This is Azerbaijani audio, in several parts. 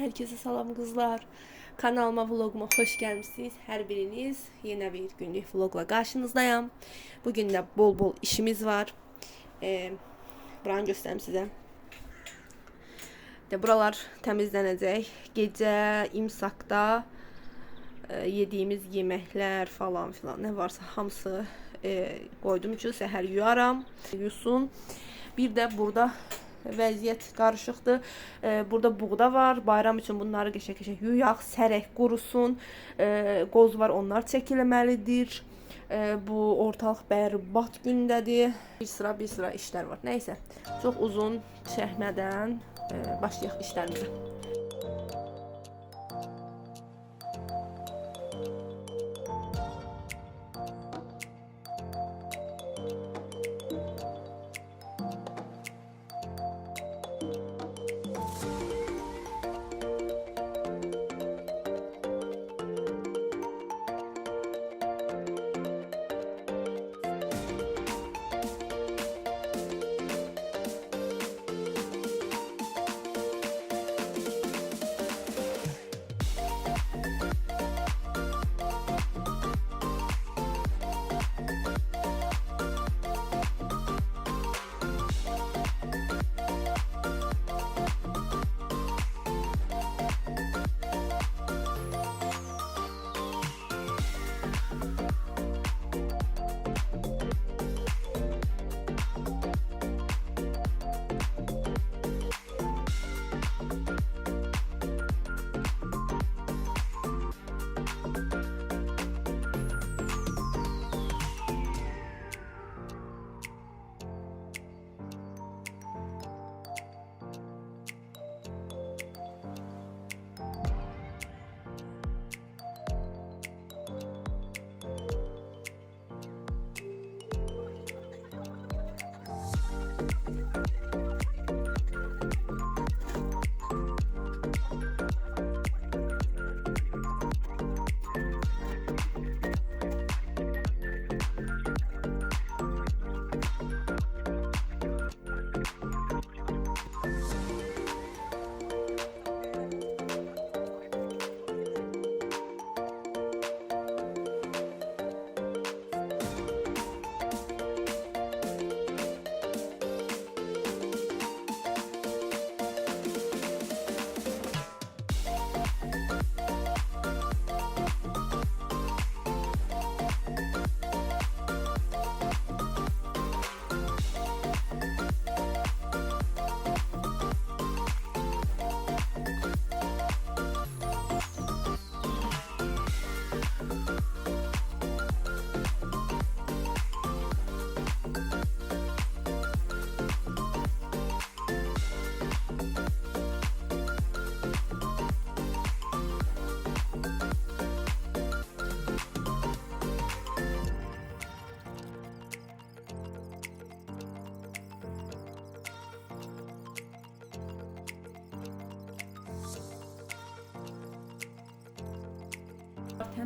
Herkese salam kızlar. Kanalıma vloguma hoş gelmişsiniz. Her biriniz yine bir günlük vlogla karşınızdayım. Bugün de bol bol işimiz var. Ee, buranı göstereyim size. De buralar temizlenecek. Gece imsakta e, yediğimiz yemekler falan filan ne varsa hamısı e, koydum ki səhər yuyaram, yusun. Bir de burada vəziyyət qarışıqdır. E, burada buğda var. Bayram üçün bunları qəşəng-qəşəng yuyaq, sərək qurusun. E, qoz var, onlar çəkilməlidir. E, bu ortalıq bərbad gündədir. Bir sıra bir sıra işlər var. Nəysə, çox uzun çəkmədən e, başlayaq işlərimizə.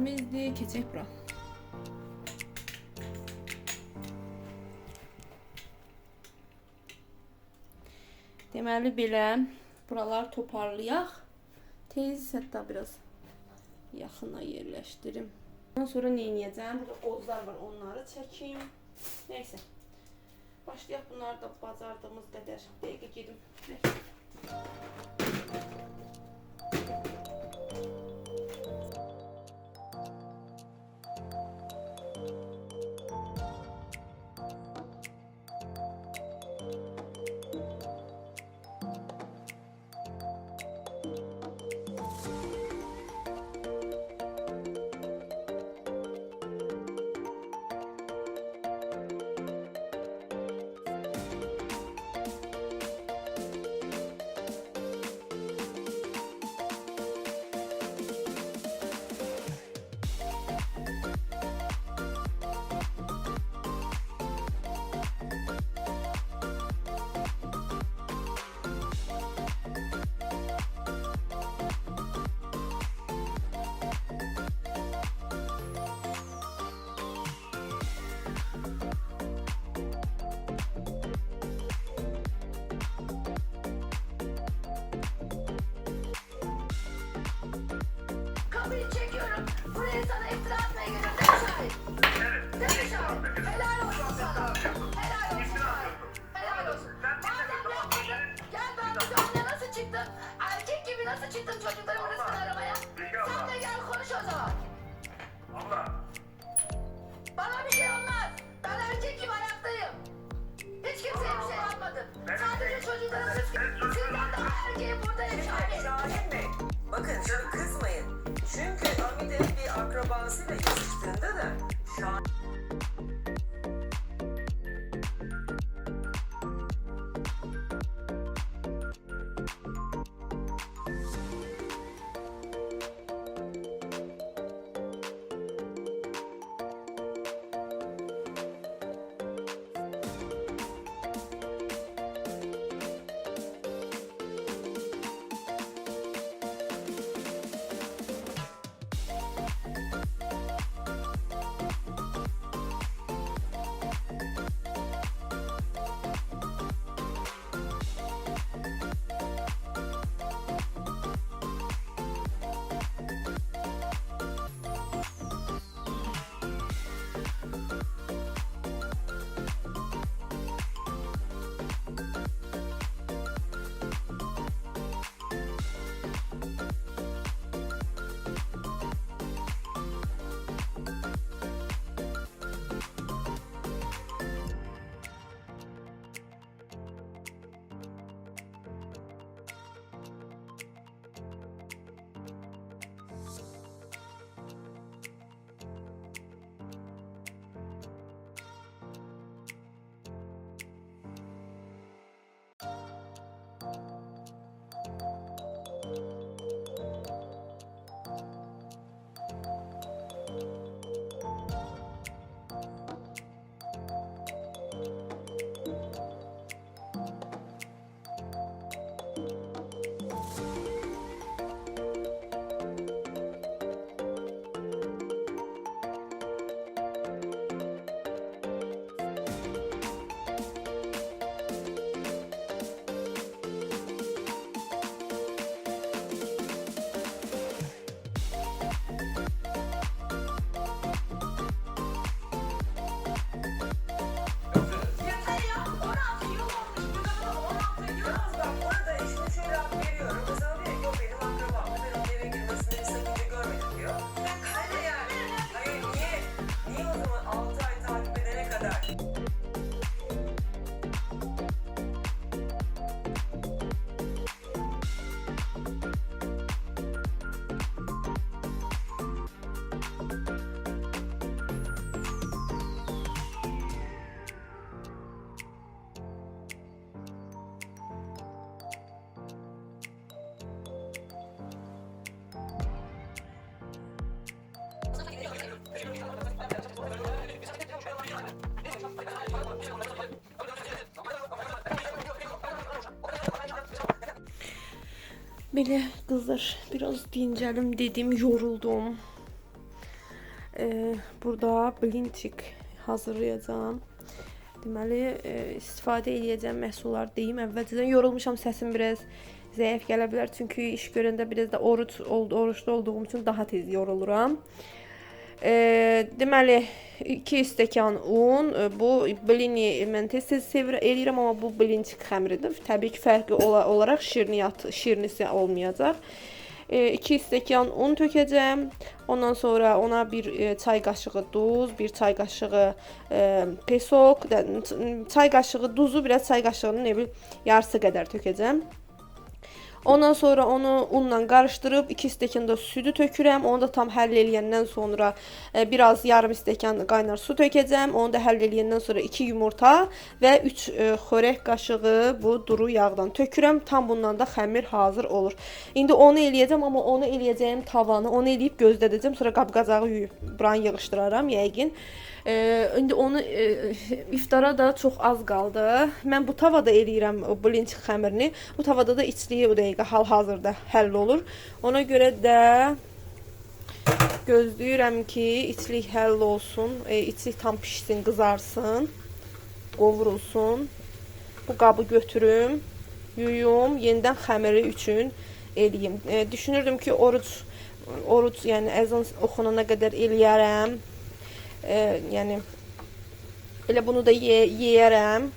Təmizdir, keçək bura. Deməli belə buralar toparlayaq. Tez hətta biraz yaxına yerləşdirim. Ondan sonra nə edəcəm? Burada qozlar var, onları çəkim. Nəysə. Başlayaq bunları da bacardığımız qədər. Dəqiqə gedim. şahit. this, all this. Belə qızlar, biraz dincəlim dedim, yoruldum. Ee, burada blinçik hazırlayacağam. Deməli, e, istifadə edəcəyim məhsullar deyim. Əvvəlcədən yorulmuşam, səsim biraz zəif gələ bilər çünki iş görəndə biraz da oruç oldu, oruçlu olduğum üçün daha tez yoruluram. E, deməli 2 stəkan un, e, bu blini mən tez-tez eləyirəm, amma bu blinçik xəmiridir. Təbii ki, fərqli ola olaraq şirniyyat, şirnisi olmayacaq. 2 stəkan un tökəcəm. Ondan sonra ona bir e, çay qaşığı duz, bir çay qaşığı e, pesok, çay qaşığı duzu, biraz çay qaşığının ne bil yarısı qədər tökəcəm. Ondan sonra onu unla qarışdırıb 2 stəkan da südü tökürəm. Onu da tam həll eləyəndən sonra e, biraz yarım stəkan qaynar su tökəcəm. Onu da həll eləyəndən sonra 2 yumurta və 3 xörək qaşığı bu duru yağdan tökürəm. Tam bundan da xəmir hazır olur. İndi onu eləyəcəm, amma onu eləyəcəyim tavanı, onu eləyib gözlədəcəm. Sonra qab-qacağı yuyub buranı yığışdıraram yəqin. Ee, indi onu e, iftara da çox az qaldı. Mən bu tavada eləyirəm o blinçik xəmirini. Bu tavada da içliyi o dəqiqə hal-hazırda həll olur. Ona görə də gözləyirəm ki, içlik həll olsun, e, içlik tam pişsin, qızarsın, qovurulsun. Bu qabı götürüm, yuyum, yenidən xəmiri üçün eləyim. E, düşünürdüm ki, oruc oruc, yəni əzan oxunana qədər eləyərəm. E, yəni elə bunu da ye yeyərəm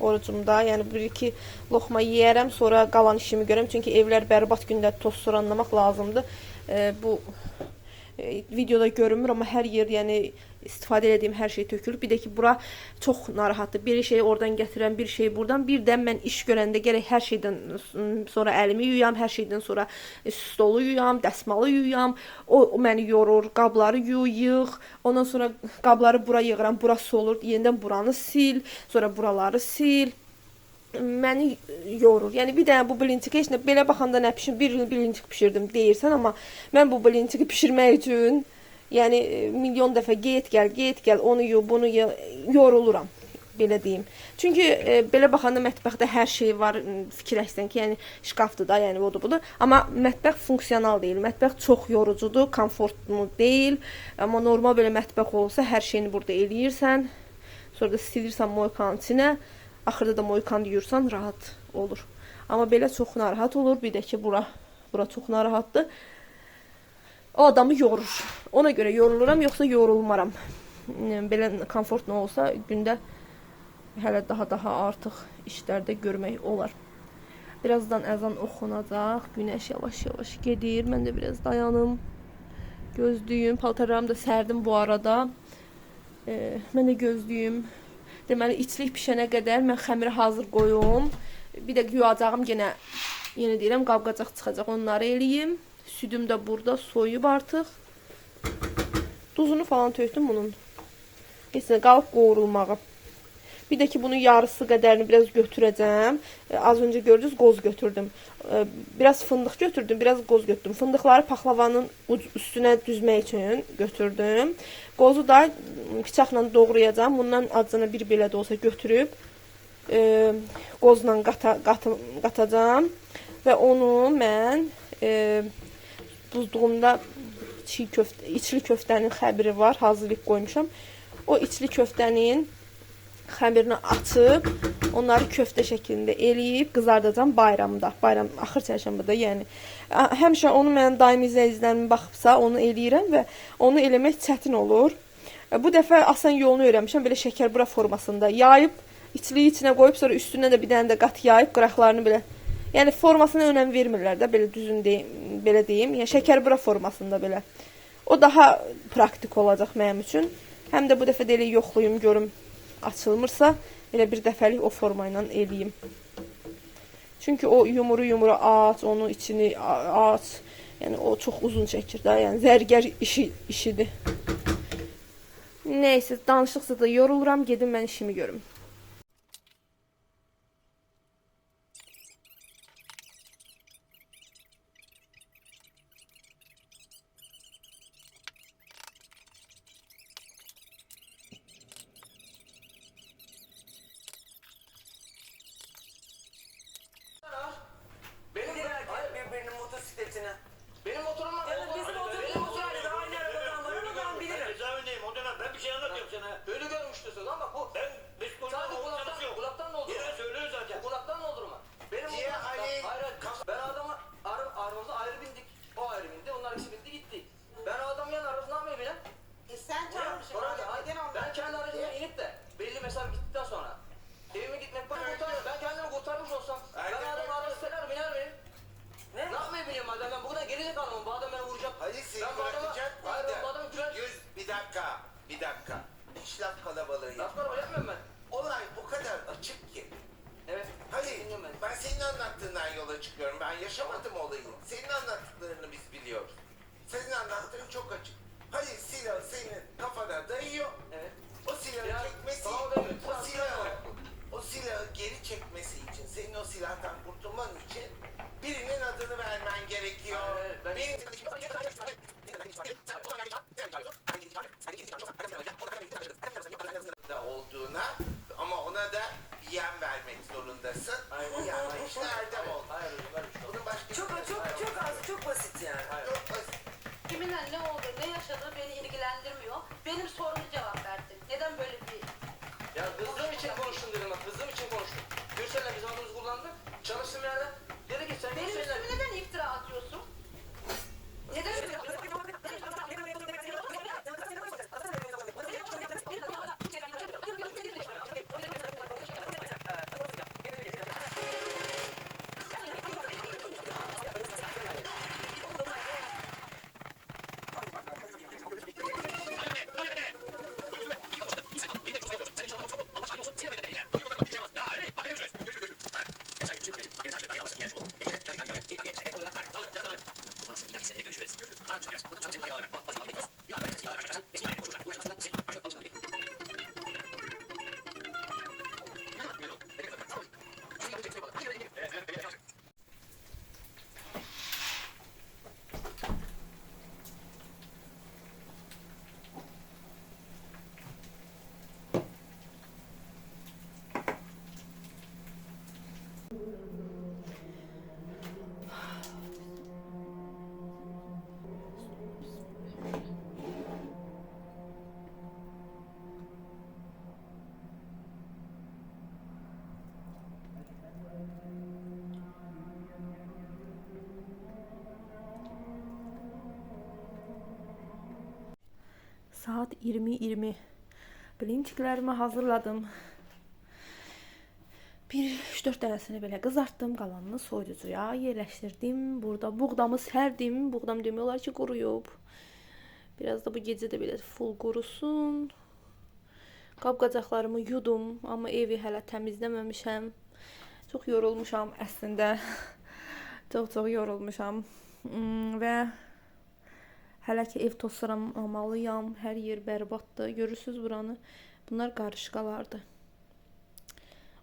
orucumda. Yəni bir iki loxma yeyərəm, sonra qalan işimi görəm. Çünki evlər bərbad gündə toz soranlamaq lazımdır. E, bu e, videoda görünmür, amma hər yer, yəni istifadə etdiyim hər şey tökülür. Bir də ki, bura çox narahatdır. Bir şey oradan gətirəm, bir şey buradan. Birdən mən iş görəndə gərək hər şeydən sonra əlimi yuyam, hər şeydən sonra stolu yuyam, dəsmalı yuyam. O, o məni yorur. Qabları yuyuq. Ondan sonra qabları bura yığıram, burası olur. Yenidən buranı sil, sonra buraları sil məni yorur. Yəni bir dənə bu blinçiki heç nə belə baxanda nə bişir, bir il blinçik bişirdim deyirsən, amma mən bu blinçiki bişirmək üçün yəni e, milyon dəfə get gəl, get gəl, onu yu, bunu yu, yoruluram belə deyim. Çünki e, belə baxanda mətbəxdə hər şey var, fikirləşsən ki, yəni şkafdır da, yəni odur budur. Amma mətbəx funksional deyil. Mətbəx çox yorucudur, komfortlu deyil. Amma normal belə mətbəx olsa hər şeyini burada eləyirsən. Sonra da silirsən moykanın içinə. Axırda da moykan yuyursan rahat olur. Amma belə çox narahat olur. Bir də ki, bura bura çox narahatdır. O adamı yorur. Ona görə yoruluram, yoxsa yorulmaram. Belə komfortlu olsa gündə hələ daha daha artıq işlərdə görmək olar. Birazdan əzan oxunacaq. Günəş yavaş-yavaş gedir. Mən də biraz dayanım. Gözlüyüm, paltarlarımı da sərdim bu arada. E, mən də gözlüyüm. Deməli içlik pişənə qədər mən xəmiri hazır qoyum. Bir də yuyacağım yenə yenə deyirəm qab-qacaq çıxacaq. Onları eləyim. Südüm də burada soyub artıq. Duzunu falan tökdüm bunun. Heç nə qalıb qovrulmağı. Bir də ki bunun yarısı qədərini biraz götürəcəm. E, Az öncə gördünüz qoz götürdüm. E, Biraz fındıq götürdüm, biraz qoz götürdüm. Fındıqları paxlavanın üstünə düzmək üçün götürdüm. Qozu da bıçaqla doğrayacağam. Bundan acına bir belə də olsa götürüb e, qozla qata, qatı, qatacağam və onu mən e, buzluğumda çiğ köftə, içli köftənin xəbiri var, hazırlayıb qoymuşam. O içli köftənin xəmirini açıb, onları köftə şəklində eləyib qızardacağam bayramda. Bayram axır çərşənbədə, yəni həmişə onu mənim daimi izləyicilərim baxıbsa, onu eləyirəm və onu eləmək çətin olur. Ə, Bu dəfə asan yolunu öyrənmişəm, belə şəkərbura formasında yayıb, içliyi içinə qoyub, sonra üstünə də bir dənə də qat yayıb qıraqlarını belə Yəni formasına önəm vermirlər də, belə düzün deyim, belə deyim. Yəni şəkərbura formasında belə. O daha praktik olacaq mənim üçün. Həm də bu dəfə də elə yoxlayım görüm açılmırsa, elə bir dəfəlik o forma ilə eləyim. Çünki o yumuru yumuru aç, onun içini aç. Yəni o çox uzun çəkir də, yəni zərgər işi işidir. Nəysə, danışıqsa da yoruluram, gedim mən işimi görüm. Ferdinand. Saat 20:20. Blinçiklərimi hazırladım. Bir 3-4 dənəsini belə qızartdım, qalanını soyuducuya yerləşdirdim. Burada buğdamı sərdim. Buğdam demək olar ki, quruyub. Biraz da bu gecə də belə full qurusun. Qab-qacaqlarımı yudum, amma evi hələ təmizləməmişəm. Çox yorulmuşam əslində. Çox-çox yorulmuşam. Hmm, və hələ ki ev tozlamalıyam. Hər yer bərbaddır. Görürsüz buranı? Bunlar qarışqalardır.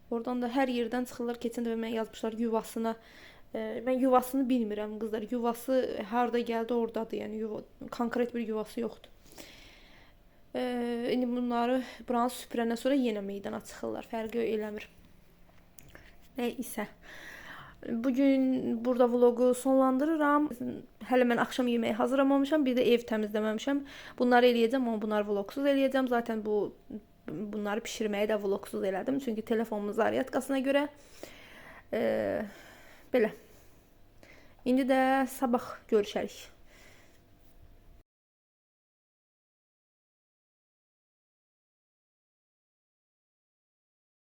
Oradan da hər yerdən çıxırlar. Keçən dəfə mənə yazmışlar yuvasına. E, mən yuvasını bilmirəm qızlar. Yuvası harda gəldi ordadır. Yəni yuva, konkret bir yuvası yoxdur. E, indi bunları buranı süpürəndən sonra yenə meydana çıxırlar. Fərqi eləmir. Nə isə. Bu gün burada vloqu sonlandırıram. Hələ mən axşam yeməyi hazırlamamışam, bir də ev təmizləməmişəm. Bunları eləyəcəm, amma bunları vloqsuz eləyəcəm. Zaten bu bunları bişirməyi də vloqsuz elədim, çünki telefonumun zaryadkasına görə e, belə. İndi də sabah görüşərik.